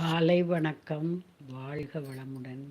காலை வணக்கம். வாழ்க வளமுடன்.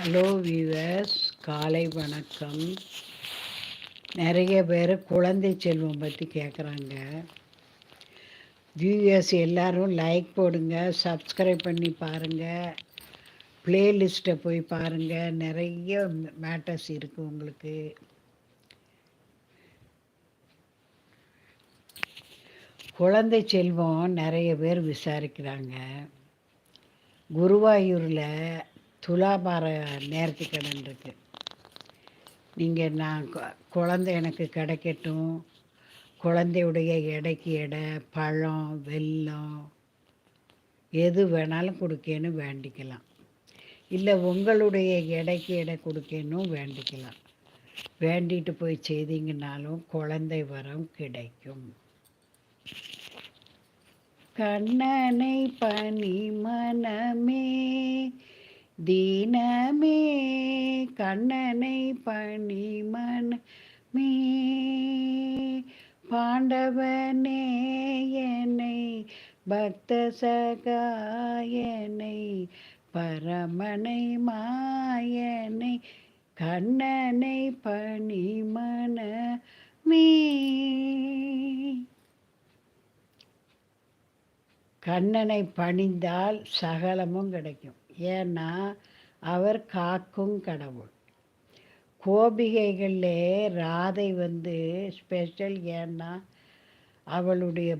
ஹலோ வீவர்ஸ் காலை வணக்கம். நிறைய பேர் குழந்தை செல்வம் பற்றி கேட்குறாங்க வியூவர்ஸ் எல்லோரும் லைக் போடுங்க சப்ஸ்கிரைப் பண்ணி பாருங்கள் ப்ளேலிஸ்ட்டை போய் பாருங்கள் நிறைய மேட்டர்ஸ் இருக்குது உங்களுக்கு. குழந்தை செல்வம் நிறைய பேர் விசாரிக்கிறாங்க. குருவாயூரில் துலாபார நேர்த்திக்கடன் இருக்கு நீங்கள் நான் குழந்தை எனக்கு கிடைக்கட்டும். குழந்தையுடைய எடைக்கு எடை பழம் வெல்லம் எது வேணாலும் கொடுக்கேன்னு வேண்டிக்கலாம். இல்லை உங்களுடைய எடைக்கு எடை கொடுக்கணும் வேண்டிக்கலாம். வேண்டிட்டு போய் செய்தீங்கன்னாலும் குழந்தை வரம் கிடைக்கும். கண்ணனை பனி மனமே தீனமே கண்ணனை பணிமனமே. பாண்டவனே என்னை பக்த சகாயனை பரமனை மாயனை கண்ணனை பணிமனமே. கண்ணனை பணிந்தால் சகலமும் கிடைக்கும். ஏன்னா அவர் காக்கும் கடவுள். கோபிகைகளில் ராதை வந்து ஸ்பெஷல் ஏன்னா அவளுடைய